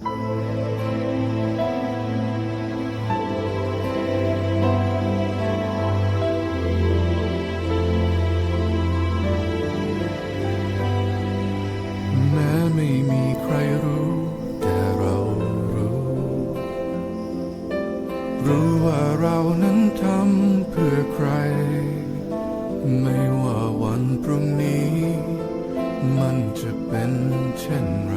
แม้ไม่มีใครรู้ แต่เรารู้ รู้ว่าเรานั้นทำเพื่อใคร ไม่ว่าวันพรุ่งนี้ มันจะเป็นเช่นไร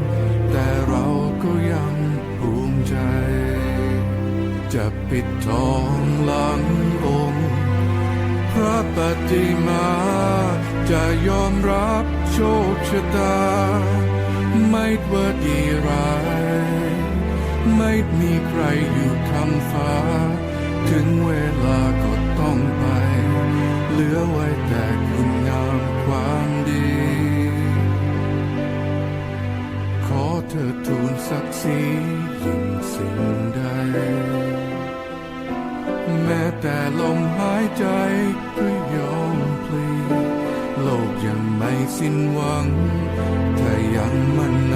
จะปิดทองหลังองค์ พระปฏิมาจะยอมรับโชคชะตา ไม่ว่าดีร้าย ไม่มีใครอยู่คำฟ้า ถึงเวลาก็ต้องไป เหลือไว้แต่คุณงาม เธอทูลศักดิ์ศรียิ่งสิ่งใด แม้แต่ลมหายใจก็ยอมพลีโลกยังไม่สิ้นหวัง ถ้ายังมั่นใน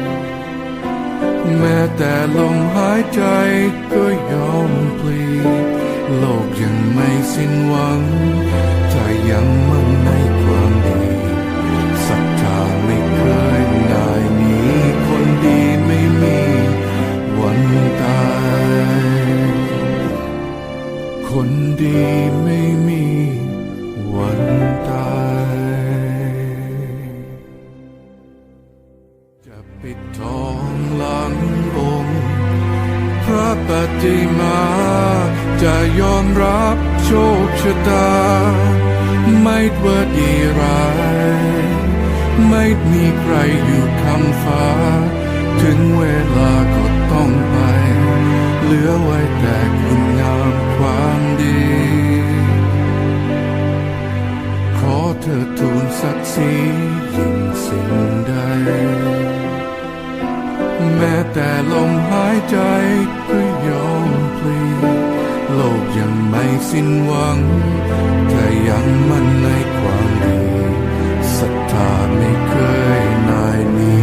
แม้แต่ลมหายใจก็ยอมพลีโลกยังไม่สิ้นหวัง ถ้ายังมั่นในความดีศรัทธาไม่เคยนายหนีคนดีไม่มีวันตาย คนดีไม่มีวันตายจะปิดทอง หลังองค์ พระปฏิมาจะยอมรับโชคชะตา ไม่ว่าดีร้าย ไม่มีใครอยู่คำฟ้า ถึงเวลาก็ต้องไป เหลือไว้แต่คุณงามความ แต่ลมหายใจก็ยอมพลี โลกยังไม่สิ้นหวัง แต่ยังมั่นในความดีศรัทธาไม่เคยนายนี